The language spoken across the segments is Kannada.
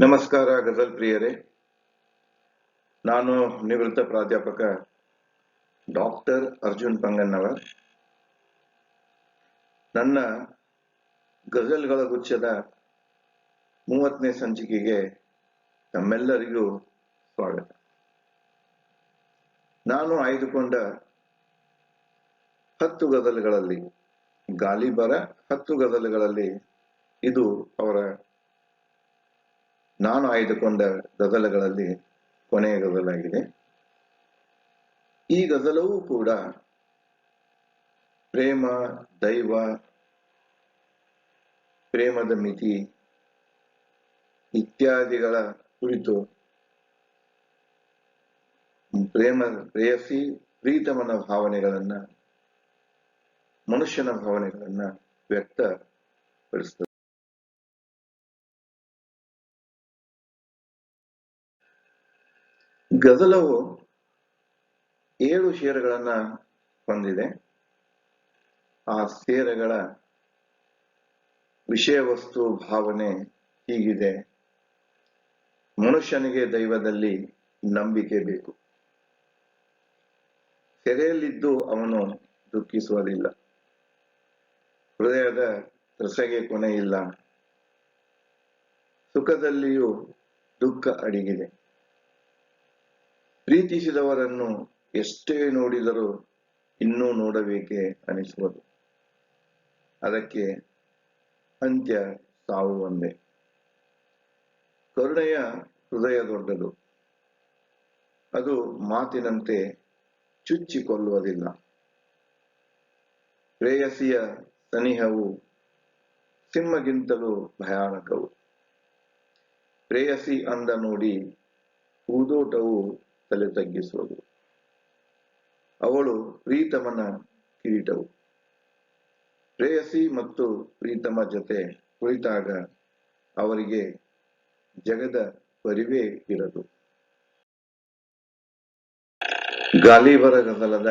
ನಮಸ್ಕಾರ ಗಜಲ್ ಪ್ರಿಯರೇ. ನಾನು ನಿವೃತ್ತ ಪ್ರಾಧ್ಯಾಪಕ ಡಾಕ್ಟರ್ ಅರ್ಜುನ್ ಪಂಗನ್ನವರ್. ನನ್ನ ಗಜಲ್ಗಳ ಗುಚ್ಛದ ಮೂವತ್ತನೇ ಸಂಚಿಕೆಗೆ ತಮ್ಮೆಲ್ಲರಿಗೂ ಸ್ವಾಗತ. ನಾನು ಆಯ್ದುಕೊಂಡ ಹತ್ತು ಗಜಲ್ಗಳಲ್ಲಿ ಗಾಲಿಬರ ಹತ್ತು ಗಜಲ್ಗಳಲ್ಲಿ ಇದು ಅವರ ನಾನು ಆಯ್ದುಕೊಂಡ ಗಜಲಗಳಲ್ಲಿ ಕೊನೆಯ ಗದಲಾಗಿದೆ ಈ ಗಜಲವೂ ಕೂಡ ಪ್ರೇಮ, ದೈವ, ಪ್ರೇಮದ ಮಿತಿ ಇತ್ಯಾದಿಗಳ ಕುರಿತು ಪ್ರೇಮ, ಪ್ರೇಯಸಿ, ಪ್ರೀತಮನ ಭಾವನೆಗಳನ್ನ, ಮನುಷ್ಯನ ಭಾವನೆಗಳನ್ನ ವ್ಯಕ್ತಪಡಿಸ್ತದೆ ಗಜಲವು ಏಳು ಶೇರುಗಳನ್ನ ಹೊಂದಿದೆ. ಆ ಸೇರಗಳ ವಿಷಯ ವಸ್ತು ಭಾವನೆ ಹೀಗಿದೆ. ಮನುಷ್ಯನಿಗೆ ದೈವದಲ್ಲಿ ನಂಬಿಕೆ ಬೇಕು. ಸೆರೆಯಲ್ಲಿದ್ದು ಅವನು ದುಃಖಿಸುವುದಿಲ್ಲ. ಹೃದಯದ ರಸಗೆ ಕೊನೆಯಿಲ್ಲ. ಸುಖದಲ್ಲಿಯೂ ದುಃಖ ಅಡಗಿದೆ. ಪ್ರೀತಿಸಿದವರನ್ನು ಎಷ್ಟೇ ನೋಡಿದರೂ ಇನ್ನೂ ನೋಡಬೇಕೆ ಅನಿಸುವುದು. ಅದಕ್ಕೆ ಅಂತ್ಯ ಸಾವು ಒಂದೇ. ಕರುಣೆಯ ಹೃದಯ ದೊಡ್ಡದು. ಅದು ಮಾತಿನಂತೆ ಚುಚ್ಚಿಕೊಳ್ಳುವುದಿಲ್ಲ. ಪ್ರೇಯಸಿಯ ಸನಿಹವು ಸಿಂಹಗಿಂತಲೂ ಭಯಾನಕವು. ಪ್ರೇಯಸಿ ಅಂದ ನೋಡಿ, ಹೂದೋಟವು ತಲೆ ತಗ್ಗಿಸುವುದು. ಅವಳು ಪ್ರೀತಮನ ಕಿರೀಟವು. ಪ್ರೇಯಸಿ ಮತ್ತು ಪ್ರೀತಮ ಜೊತೆ ಕುಳಿತಾಗ ಅವರಿಗೆ ಜಗದ ಪರಿವೇ ಇರದು. ಗಾಲಿಬರ ಗದಲದ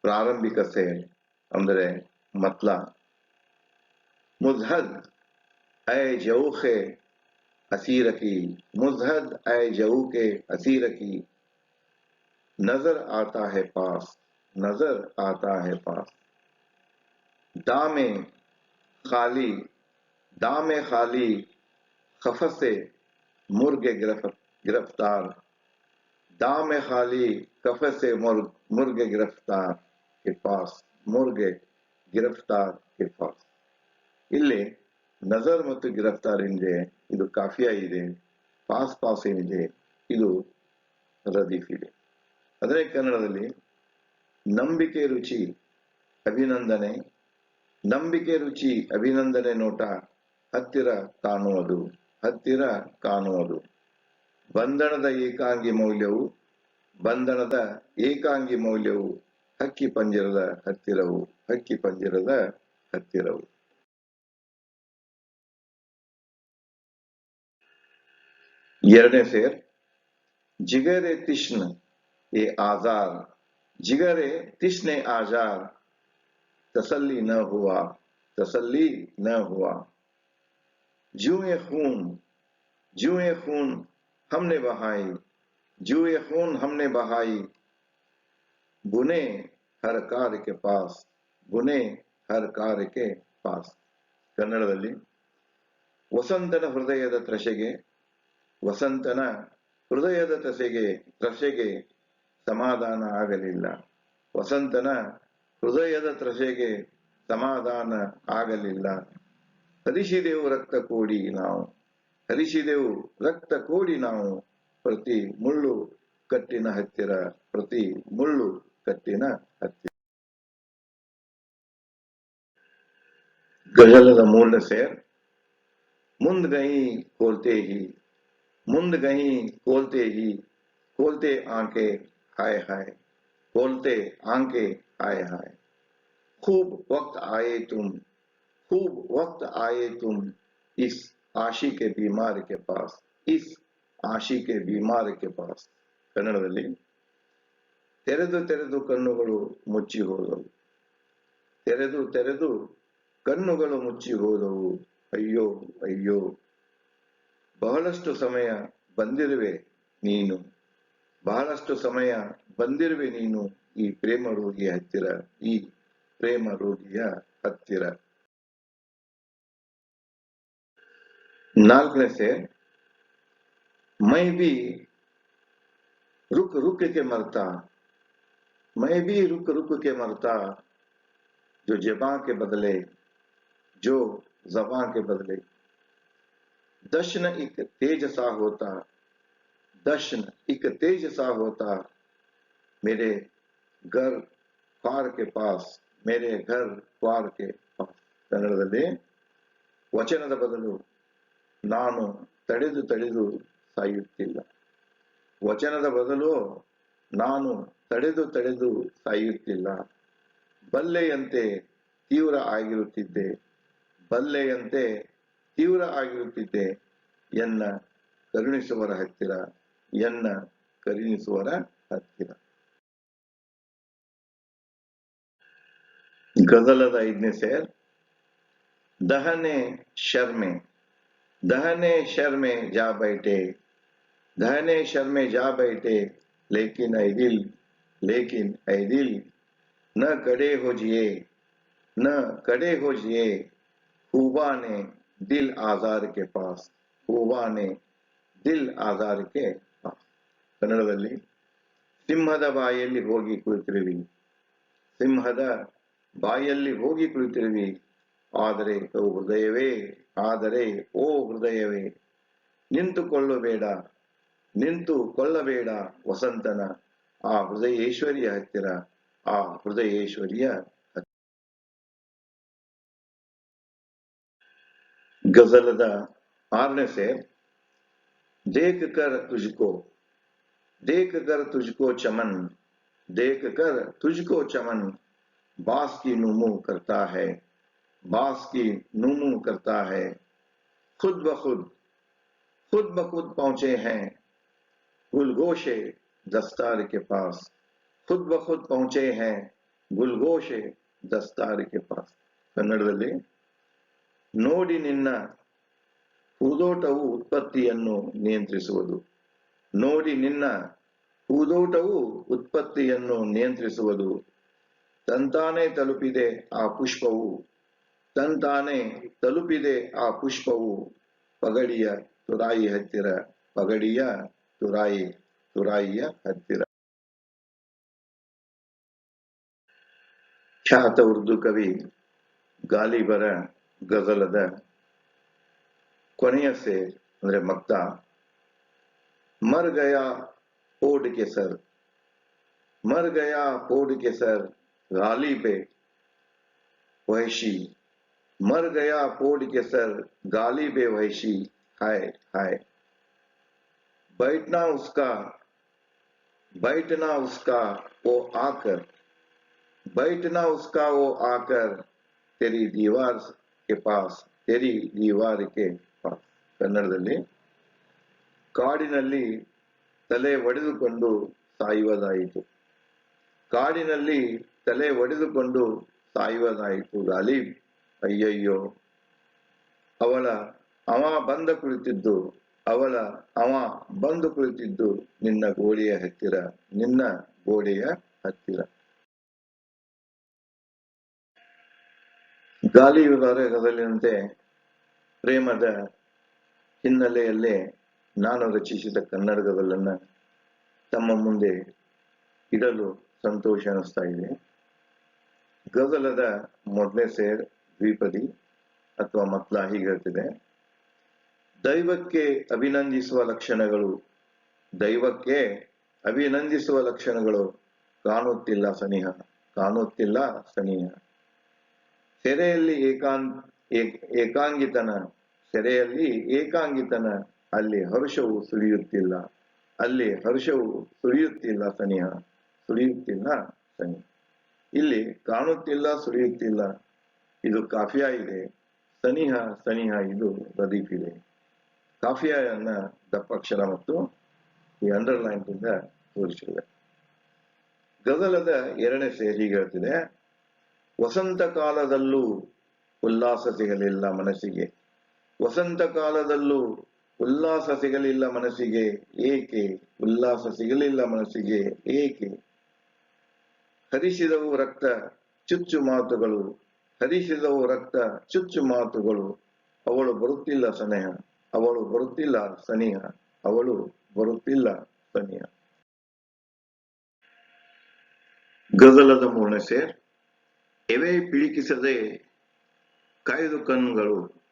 ಪ್ರಾರಂಭಿಕ ಸೇಲ್ ಅಂದರೆ ಮತ್ಲ. ಮುಜ್ಹದ್ ಐ ಜೌಖೆ ಅಸೀರಕಿ ಮುಜ್ಹದ್ ಐ ಜೌಕೆ ಅಸೀರಕಿ नजर आता है पास नजर आता है पास दामे खाली दामे खाली खफत से मुर्गे गिरफ्त गिरफ्तार दामे खाली कफत से मुर्ग मुर्गे गिरफ्तार के पास मुर्गे गिरफ्तार के पास ಇಲ್ಲಿ ನಜರ್ ಮತ್ತು ಗಿರಫ್ತಾರ್ ಏನಿದೆ ಇದು ಕಾಫಿಯಾ ಇದೆ ಪಾಸ್ ಪಾಸ್ ಏನಿದೆ ಇದು ರದೀಫ್ ಇದೆ ಅದರೆ ಕನ್ನಡದಲ್ಲಿ ನಂಬಿಕೆ ರುಚಿ, ಅಭಿನಂದನೆ, ನಂಬಿಕೆ ರುಚಿ, ಅಭಿನಂದನೆ ನೋಟ, ಹತ್ತಿರ ಕಾಣುವುದು ಹತ್ತಿರ ಕಾಣುವುದು. ಬಂಧನದ ಏಕಾಂಗಿ ಮೌಲ್ಯವು, ಬಂಧನದ ಏಕಾಂಗಿ ಮೌಲ್ಯವು, ಹಕ್ಕಿ ಪಂಜರದ ಹತ್ತಿರವು, ಹಕ್ಕಿ ಪಂಜರದ ಹತ್ತಿರವು. ಎರಡನೇ ಫೇರ್, ಜಿಗರೆ ತಿಷ್ಣ. ए आजार जिगर तिश्न आजार तसल्ली न हुआ तसल्ली न हुआ जुए खून जुए खून हमने बहाई जुए खून हमने बहाई बुने हर कार्य के पास बुने ಹರ್ ಕಾರ್ಯಕ್ಕೆ ಪಾಸ್ ಕನ್ನಡದಲ್ಲಿ ವಸಂತನ ಹೃದಯದ ತ್ರಷೆಗೆ ವಸಂತನ ಹೃದಯದ ತಸೆಗೆ ತ್ರಷೆಗೆ ಸಮಾಧಾನ ಆಗಲಿಲ್ಲ. ವಸಂತನ ಹೃದಯದ ತ್ರಸೆಗೆ ಸಮಾಧಾನ ಆಗಲಿಲ್ಲ. ಹರಿಸಿದೆವು ರಕ್ತ ಕೋಡಿ ನಾವು. ಹರಿಸಿದೆವು ರಕ್ತ ಕೋಡಿ ನಾವು. ಪ್ರತಿ ಮುಳ್ಳು ಕಟ್ಟಿನ ಹತ್ತಿರ, ಪ್ರತಿ ಮುಳ್ಳು ಕಟ್ಟಿನ ಹತ್ತಿರ. ಗಜಲದ ಮೂಲ ಸೇರ್. ಮುಂದ್ಗೈ ಕೋಲ್ತೆ ಮುಂದ್ಗೈ ಮುಂದ್ಗಹಿ ಕೋಲ್ತೆ ಕೋಲ್ತೆ ಆಕೆ हाय हाय खोलते आंखें हाय हाय खूब वक्त आए तुम खूब वक्त आए तुम इस आशी के बीमार के पास इस ಆಶಿ ಕೆ बीमार के पास ಕನ್ನಡದಲ್ಲಿ ತೆರೆದು ತೆರೆದು ಕಣ್ಣುಗಳು ಮುಚ್ಚಿ ಹೋದವು ತೆರೆದು ತೆರೆದು ಕಣ್ಣುಗಳು ಮುಚ್ಚಿ ಹೋದವು ಅಯ್ಯೋ ಅಯ್ಯೋ ಬಹಳಷ್ಟು ಸಮಯ ಬಂದಿರುವೆ ನೀನು ಬಹಳಷ್ಟು ಸಮಯ ಬಂದಿರುವೆ ನೀನು ಈ ಪ್ರೇಮ ರೋಗಿಯ ಹತ್ತಿರ ಈ ಪ್ರೇಮ ರೋಗಿಯ ಹತ್ತಿರ नाल्कने से मैं भी रुक रुक के मरता मैं भी रुक रुक के मरता जो जबां के बदले जो जबां के बदले दशन एक तेज सा होता दशन एक तेज सा होता मेरे घर द्वार के पास मेरे घर द्वार के पास ಕನ್ನಡದಲ್ಲಿ ವಚನದ ಬದಲು ನಾನು ತಡೆದು ತಡೆದು ಸಾಯುತ್ತಿಲ್ಲ ವಚನದ ಬದಲು ನಾನು ತಡೆದು ತಡೆದು ಸಾಯುತ್ತಿಲ್ಲ ಬಲ್ಲೆಯಂತೆ ತೀವ್ರ ಆಗಿರುತ್ತಿದ್ದೆ ಬಲ್ಲೆಯಂತೆ ತೀವ್ರ ಆಗಿರುತ್ತಿದ್ದೆ ಎನ್ನ ಕರುಣಿಸುವರ ಹತ್ತಿರ ಎನ್ನ ಕರುಣಿಸುವರ ಹತ್ತಿರ ಗಜಲದ ಐದನೇ ಸೇರ್ ದಹನೆ ಶರ್ಮೆ दहने शर में जा बैठे दहने शर में जा बैठे लेकिन ऐ दिल लेकिन ऐ दिल न कड़े हो जिए न कड़े हो जिए हुआ ने दिल आजार के पास हुआ ने ದಿಲ್ ಆಧಾರಕ್ಕೆ ಕನ್ನಡದಲ್ಲಿ ಸಿಂಹದ ಬಾಯಲ್ಲಿ ಹೋಗಿ ಕುಳಿತಿರುವಿ. ಸಿಂಹದ ಬಾಯಲ್ಲಿ ಹೋಗಿ ಕುಳಿತಿರುವಿ. ಆದರೆ ಓ ಹೃದಯವೇ, ಆದರೆ ಓ ಹೃದಯವೇ, ನಿಂತುಕೊಳ್ಳಬೇಡ ನಿಂತು ಕೊಳ್ಳಬೇಡ ವಸಂತನ, ಆ ಹೃದಯೇಶ್ವರಿಯ ಹತ್ತಿರ, ಆ ಹೃದಯೇಶ್ವರಿಯ ಗಜಲದ ಆರ್ನೆಸೆ ದೇಖ ಕರ देख कर तुझको चमन देख कर तुझको चमन बास की नुमू करता है बास की नुमू करता है खुद ब खुद खुद ब खुद पहुंचे हैं गुलगोशे दस्तार के पास खुद ब खुद पहुंचे हैं ಗುಲ್ಗೋಶೆ ದಸ್ತಾರ್ के पास ಕನ್ನಡದಲ್ಲಿ ನೋಡಿ ನಿನ್ನ ಹೂದೋಟವು ಉತ್ಪತ್ತಿಯನ್ನು ನಿಯಂತ್ರಿಸುವುದು ನೋಡಿ ನಿನ್ನ ಹೂದೋಟವು ಉತ್ಪತ್ತಿಯನ್ನು ನಿಯಂತ್ರಿಸುವುದು. ತಂತಾನೆ ತಲುಪಿದೆ ಆ ಪುಷ್ಪವು. ತಂತಾನೆ ತಲುಪಿದೆ ಆ ಪುಷ್ಪವು. ಪಗಡಿಯ ತುರಾಯಿ ಹತ್ತಿರ, ಪಗಡಿಯ ತುರಾಯಿ, ತುರಾಯಿಯ ಹತ್ತಿರ. ಖ್ಯಾತ ಉರ್ದು ಕವಿ ಗಾಲಿಬರ ಗಜಲದ ಕೊನೆಯ ಸೇ ಅಂದ್ರೆ ಮಕ್ತ ಮರ್ ಗಯಾ ಓಡ್ के सर मर गया पोड के सर गाली पे वहशी मर गया पोड के सर गाली पे वहशी हाय हाय बैठना उसका बैठना उसका वो आकर बैठना उसका वो आकर तेरी दीवार के पास तेरी दीवार के पास ಕನ್ನಡದಲ್ಲಿ ಕಾಡಿನಲ್ಲಿ ತಲೆ ಒಡೆದುಕೊಂಡು ಸಾಯುವುದಾಯಿತು. ಕಾಡಿನಲ್ಲಿ ತಲೆ ಒಡೆದುಕೊಂಡು ಸಾಯುವುದಾಯಿತು. ಗಾಲಿಬ್, ಅಯ್ಯಯ್ಯೋ. ಅವಳ ಅವ ಬಂದ ಕುಳಿತಿದ್ದು, ಅವಳ ಅವ ಬಂದು ಕುಳಿತಿದ್ದು ನಿನ್ನ ಗೋಡೆಯ ಹತ್ತಿರ, ನಿನ್ನ ಗೋಡೆಯ ಹತ್ತಿರ. ಗಾಲಿ ಗದಲಿನಂತೆ ಪ್ರೇಮದ ಹಿನ್ನೆಲೆಯಲ್ಲೇ ನಾನು ರಚಿಸಿದ ಕನ್ನಡಗದಲ್ಲನ್ನ ತಮ್ಮ ಮುಂದೆ ಇಡಲು ಸಂತೋಷ ಅನಿಸ್ತಾ ಇದೆ. ಗಜಲದ ಮೊದಲನೇ ಸೇರ್ ದ್ವಿಪದಿ ಅಥವಾ ಮತ್ಲ ಹೀಗೆ ಹೇಳ್ತಿದೆ ದೈವಕ್ಕೆ ಅಭಿನಂದಿಸುವ ಲಕ್ಷಣಗಳು ದೈವಕ್ಕೆ ಅಭಿನಂದಿಸುವ ಲಕ್ಷಣಗಳು ಕಾಣುತ್ತಿಲ್ಲ ಸನಿಹ ಕಾಣುತ್ತಿಲ್ಲ ಸನಿಹ. ಸೆರೆಯಲ್ಲಿ ಏಕಾಂತ ಏಕಾಂಗಿತನ, ಸೆರೆಯಲ್ಲಿ ಏಕಾಂಗಿತನ ಅಲ್ಲಿ ಹರ್ಷವು ಸುಳಿಯುತ್ತಿಲ್ಲ. ಅಲ್ಲಿ ಹರ್ಷವು ಸುಳಿಯುತ್ತಿಲ್ಲ ಸನಿಹ. ಸುಳಿಯುತ್ತಿಲ್ಲ ಸನಿಹ ಇಲ್ಲಿ ಕಾಣುತ್ತಿಲ್ಲ, ಸುಳಿಯುತ್ತಿಲ್ಲ. ಇದು ಕಾಫಿಯಾ ಇದೆ. ಸನಿಹ ಸನಿಹ, ಇದು ಪ್ರದೀಪ್ ಇದೆ. ಕಾಫಿಯಾಯನ್ನ ದಪ್ಪಕ್ಷರ ಮತ್ತು ಈ ಅಂಡರ್ಲೈನ್ ಇಂದ ತೋರಿಸಿದೆ. ಗಜಲದ ಎರಡನೇ ಹೀಗೆ ಹೇಳ್ತಿದೆ. ವಸಂತ ಕಾಲದಲ್ಲೂ ಉಲ್ಲಾಸ ಸಿಗಲಿಲ್ಲ ಮನಸ್ಸಿಗೆ. ವಸಂತ ಕಾಲದಲ್ಲೂ ಉಲ್ಲಾಸ ಸಿಗಲಿಲ್ಲ ಮನಸ್ಸಿಗೆ, ಏಕೆ? ಉಲ್ಲಾಸ ಸಿಗಲಿಲ್ಲ ಮನಸ್ಸಿಗೆ, ಏಕೆ? ಹರಿಸಿದವು ರಕ್ತ, ಚುಚ್ಚು ಮಾತುಗಳು. ಹರಿಸಿದವು ರಕ್ತ, ಚುಚ್ಚು ಮಾತುಗಳು. ಅವಳು ಬರುತ್ತಿಲ್ಲ ಸನೇಹ. ಅವಳು ಬರುತ್ತಿಲ್ಲ ಸನಿಹ. ಅವಳು ಬರುತ್ತಿಲ್ಲ ಸನಿಹ. ಗದಲದ ಮೂರನೇ ಸೇರ್. ಎವೆ ಪಿಳಿಕಿಸದೆ ಕಾಯ್ದು ಕಣ್ಗಳು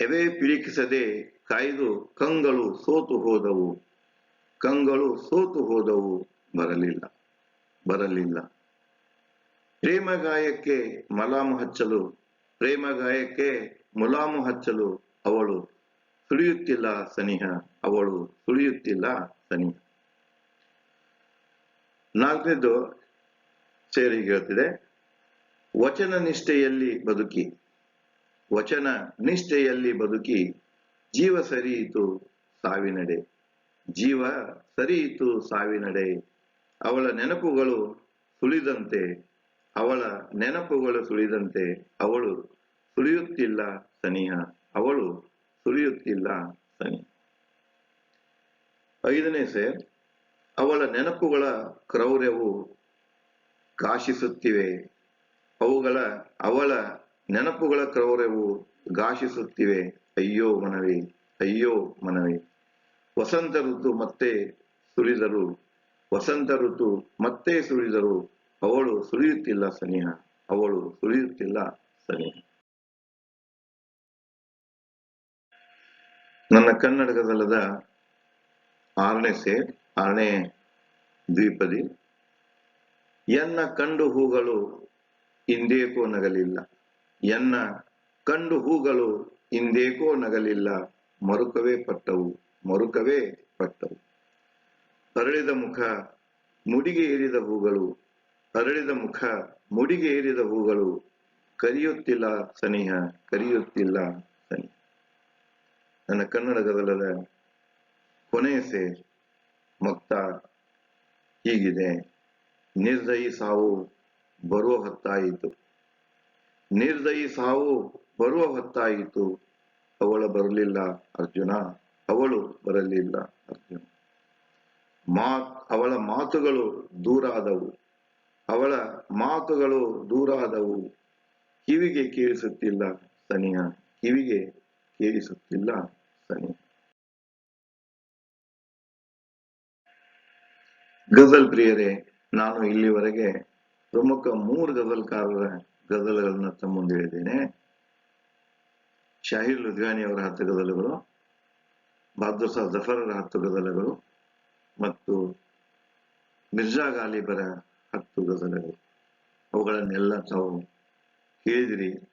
ಎವೆ ಪಿಳಿಕಿಸದೆ ಕಾಯ್ದು ಕಂಗಳು ಸೋತು ಹೋದವು. ಕಂಗಳು ಸೋತು ಹೋದವು. ಬರಲಿಲ್ಲ. ಬರಲಿಲ್ಲ. ಪ್ರೇಮಗಾಯಕ್ಕೆ ಮಲಾಮು ಹಚ್ಚಲು ಪ್ರೇಮಗಾಯಕ್ಕೆ ಮುಲಾಮು ಹಚ್ಚಲು ಅವಳು ಸುಳಿಯುತ್ತಿಲ್ಲ ಸನಿಹ. ಅವಳು ಸುಳಿಯುತ್ತಿಲ್ಲ ಸನಿಹ. ನಾಲ್ಕನೇದು ಸೇರಿ ಹೇಳ್ತಿದೆ. ವಚನ ನಿಷ್ಠೆಯಲ್ಲಿ ಬದುಕಿ. ವಚನ ನಿಷ್ಠೆಯಲ್ಲಿ ಬದುಕಿ ಜೀವ ಸರಿಯಿತು ಸಾವಿನಡೆ. ಜೀವ ಸರಿಯಿತು ಸಾವಿನಡೆ. ಅವಳ ನೆನಪುಗಳು ಸುಳಿದಂತೆ, ಅವಳ ನೆನಪುಗಳು ಸುಳಿದಂತೆ ಅವಳು ಸುಳಿಯುತ್ತಿಲ್ಲ ಸನಿಹ. ಅವಳು ಸುಳಿಯುತ್ತಿಲ್ಲ ಸನಿ ಐದನೇ ಸೇರ್ ಅವಳ ನೆನಪುಗಳ ಕ್ರೌರ್ಯವು ಕಾಶಿಸುತ್ತಿವೆ. ಅವುಗಳ ಅವಳ ನೆನಪುಗಳ ಕ್ರೌರ್ಯವು ಘಾಷಿಸುತ್ತಿವೆ ಅಯ್ಯೋ ಮನವಿ ಅಯ್ಯೋ ಮನವಿ. ವಸಂತ ಋತು ಮತ್ತೆ ಸುರಿದರು. ವಸಂತ ಋತು ಮತ್ತೆ ಸುರಿದರು. ಅವಳು ಸುರಿಯುತ್ತಿಲ್ಲ ಸನಿಹ, ಅವಳು ಸುರಿಯುತ್ತಿಲ್ಲ ಸನಿಹ. ನನ್ನ ಕನ್ನಡಕದಲ್ಲದ ಆರನೇ ಸೇರ್ ಆರನೇ ದ್ವಿಪದಿ. ಎನ್ನ ಕಂಡು ಹೂಗಳು ಇಂದೇಕೋ ನಗಲಿಲ್ಲ. ಎನ್ನ ಕಂಡು ಹೂಗಳು ಇಂದೇಕೋ ನಗಲಿಲ್ಲ, ಮರುಕವೇ ಪಟ್ಟವು ಮರುಕವೇ ಪಟ್ಟವು. ಅರಳಿದ ಮುಖ ಮುಡಿಗೆ ಏರಿದ ಹೂಗಳು, ಅರಳಿದ ಮುಖ ಮುಡಿಗೆ ಏರಿದ ಹೂಗಳು, ಕರಿಯುತ್ತಿಲ್ಲ ಸನಿಹ ಕರಿಯುತ್ತಿಲ್ಲ ಸನಿಹ. ನನ್ನ ಕನ್ನಡ ಗದಲದ ಕೊನೆಯ ಸೇರ್, ಮಕ್ತ ಹೀಗಿದೆ, ನಿರ್ದಯಿ ಸಾವು ಬರುವ ಹೊತ್ತಾಯಿತು. ನಿರ್ದಯಿ ಸಾವು ಬರುವ ಹೊತ್ತಾಯಿತು. ಅವಳ ಬರಲಿಲ್ಲ, ಅರ್ಜುನ. ಅವಳು ಬರಲಿಲ್ಲ, ಅರ್ಜುನ. ಮಾತ್, ಅವಳ ಮಾತುಗಳು ದೂರಾದವು ಅವಳ ಮಾತುಗಳು ದೂರಾದವು ಕಿವಿಗೆ ಕೇಳಿಸುತ್ತಿಲ್ಲ ಸನಿಯಾ ಕಿವಿಗೆ ಕೇಳಿಸುತ್ತಿಲ್ಲ ಸನಿಯ ಗಜಲ್ ಪ್ರಿಯರೇ, ನಾನು ಇಲ್ಲಿವರೆಗೆ ಪ್ರಮುಖ ಮೂರು ಗಜಲ್ಕಾರರ ಗಜಲ್ಗಳನ್ನ ತಮ್ಮ ಮುಂದೆ ಹೇಳಿದ್ದೇನೆ ಶಾಹಿರ್ ಲುದ್ಗಾನಿ ಅವರ ಹತ್ತು ಗದಲಗಳು, ಬಹದ್ದೂರ್ ಸಾಹ್ ಜಫರರ ಹತ್ತು ಗದಲಗಳು ಮತ್ತು ಮಿರ್ಜಾ ಗಾಲಿಬರ ಹತ್ತು ಗದಲಗಳು. ಅವುಗಳನ್ನೆಲ್ಲ ತಾವು ಕೇಳಿದಿರಿ.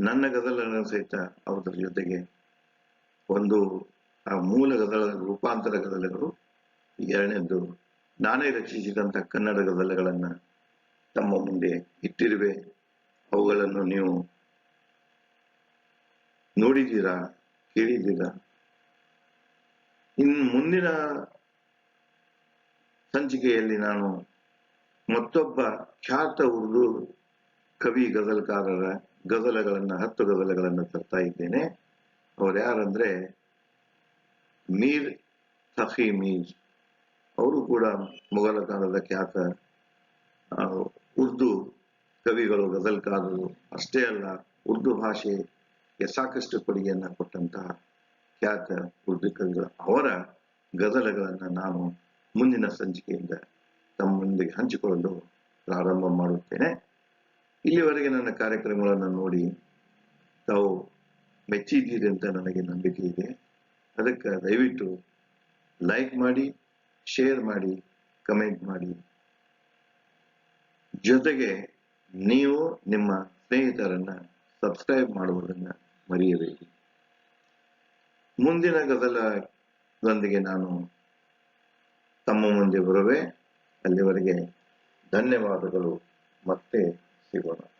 ನನ್ನ ಗದಲಗಳ ಸಹಿತ ಅವರ ಜೊತೆಗೆ ಒಂದು, ಆ ಮೂಲ ಗದಲ, ರೂಪಾಂತರ ಗದಲಗಳು. ಎರಡನೇದು ನಾನೇ ರಚಿಸಿದಂತ ಕನ್ನಡ ಗದಲಗಳನ್ನ ತಮ್ಮ ಮುಂದೆ ಇಟ್ಟಿರುವೆ. ಅವುಗಳನ್ನು ನೀವು ನೋಡಿದ್ದೀರಾ? ಕೇಳಿದ್ದೀರಾ? ಇನ್ ಮುಂದಿನ ಸಂಚಿಕೆಯಲ್ಲಿ ನಾನು ಮತ್ತೊಬ್ಬ ಖ್ಯಾತ ಉರ್ದು ಕವಿ, ಗಜಲ್ಕಾರರ ಗಜಲಗಳನ್ನು, ಹತ್ತು ಗಜಲಗಳನ್ನು ತರ್ತಾ ಇದ್ದೇನೆ. ಅವ್ರು ಯಾರಂದ್ರೆ ಮೀರ್ ತಫಿ ಮೀರ್. ಅವರು ಕೂಡ ಮೊಘಲ ಕಾಲದ ಖ್ಯಾತ ಉರ್ದು ಕವಿಗಳು, ಗಜಲ್ಕಾರರು ಅಷ್ಟೇ ಅಲ್ಲ, ಉರ್ದು ಭಾಷೆಗೆ ಸಾಕಷ್ಟು ಕೊಡುಗೆಯನ್ನ ಕೊಟ್ಟಂತಹ ಖ್ಯಾತ ಉರ್ದು ಕವಿಗಳು. ಅವರ ಗಜಲಗಳನ್ನ ನಾನು ಮುಂದಿನ ಸಂಚಿಕೆಯಿಂದ ತಮ್ಮೊಂದಿಗೆ ಮುಂದೆ ಹಂಚಿಕೊಳ್ಳಲು ಪ್ರಾರಂಭ ಮಾಡುತ್ತೇನೆ. ಇಲ್ಲಿವರೆಗೆ ನನ್ನ ಕಾರ್ಯಕ್ರಮಗಳನ್ನು ನೋಡಿ ತಾವು ಮೆಚ್ಚಿದ್ದೀರಿ ಅಂತ ನನಗೆ ನಂಬಿಕೆ ಇದೆ. ಅದಕ್ಕೆ ದಯವಿಟ್ಟು ಲೈಕ್ ಮಾಡಿ ಶೇರ್ ಮಾಡಿ ಕಮೆಂಟ್ ಮಾಡಿ. ಜೊತೆಗೆ ನೀವು ನಿಮ್ಮ ಸ್ನೇಹಿತರನ್ನ ಸಬ್ಸ್ಕ್ರೈಬ್ ಮಾಡುವುದನ್ನ ಮರೆಯಬೇಡಿ. ಮುಂದಿನ ಗದಲದೊಂದಿಗೆ ನಾನು ತಮ್ಮ ಮುಂದೆ ಬರುವೆ. ಅಲ್ಲಿವರೆಗೆ ಧನ್ಯವಾದಗಳು. ಮತ್ತೆ ಸಿಗೋಣ.